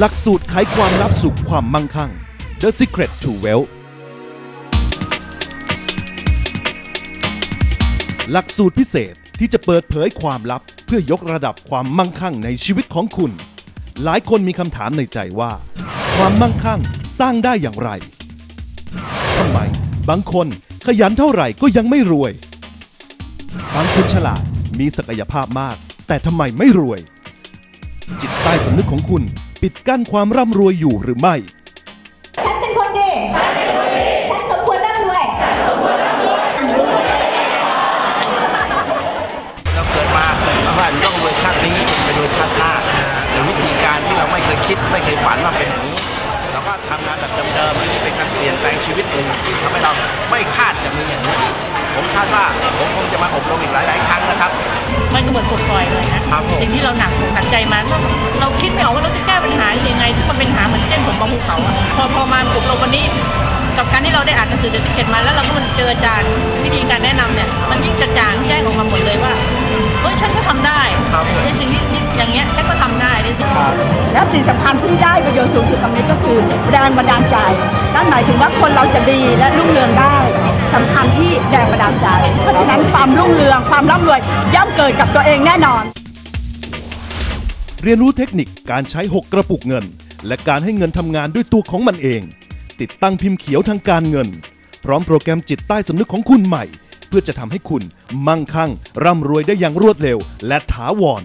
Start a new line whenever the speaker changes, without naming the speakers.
หลักสูตรไขความลับสู่ความมั่งคั่ง The Secret to Wealth หลักสูตรพิเศษที่จะเปิดเผยความลับเพื่อยกระดับความมั่งคั่งในชีวิตของคุณ หลายคนมีคำถามในใจว่า ความมั่งคั่งสร้างได้อย่างไรทำไม บางคนขยันเท่าไหร่ก็ยังไม่รวย บางคนฉลาดมีศักยภาพมาก แต่ทำไมไม่รวย จิตใต้สำนึกของคุณ ปิดกั้นความร่ำรวยอยู่หรือไม่
ฉันเป็นคนดี ฉันสมควรร่ำรวย
เราเกิดมาว่าต้องรวยชาตินี้ไปรวยชาติหน้าในวิธีการที่เราไม่เคยคิดไม่เคยฝันว่าเป็นอย่างนี้ เราก็ทำงานแบบเดิมๆนี่เป็นการเปลี่ยนแปลงชีวิตหนึ่งที่ทำให้เราไม่คาดจะมีอย่างนี้อีกผมคาดว่าผมคงจะมาอบรมอีกหลายๆครั้งนะครับ
มันก็ เหมือนปลดปล่อยเลยนะครับ
ผม
สิ่งที่เราหนักหนักใจมาเราคิดไม่ออกว่าเราจะแก้ปัญหายังไง ซึ่งมันเป็นปัญหาเหมือนเส้นผมบนภูเขาอะพอพอมาอบรมวันนี้ กับการที่เราได้อ่านหนังสือเดอะซิเกตมาแล้วเราก็มันเจออาจารย์วิธีการแนะนำเนี่ยมันยิ่งกระจ่างแจ้งออกมาหมดเลยว่าเฮ้ยฉันก็ทำได้
ครับผม
ในสิ่งที่ที่อย่างเงี้ยฉันก็ทำได้ในสิ่งที่
และสิ่งสำคัญที่ได้ประโยชน์สูงสุดตรงนี้ก็คือแรงบันดาลใจนั่นหมายถึงว่าคนเราจะดีและรุ่งเรืองได้ สำคัญที่แรงบันดาลใจ เพราะฉะนั้นความรุ่งเรืองความร่ำรวยย่อมเกิดกับตัวเองแน่นอน
เรียนรู้เทคนิคการใช้ 6 กระปุกเงิน และการให้เงินทำงานด้วยตัวของมันเอง ติดตั้งพิมพ์เขียวทางการเงิน พร้อมโปรแกรมจิตใต้สำนึกของคุณใหม่ เพื่อจะทำให้คุณมั่งคั่งร่ำรวยได้อย่างรวดเร็ว และถาวร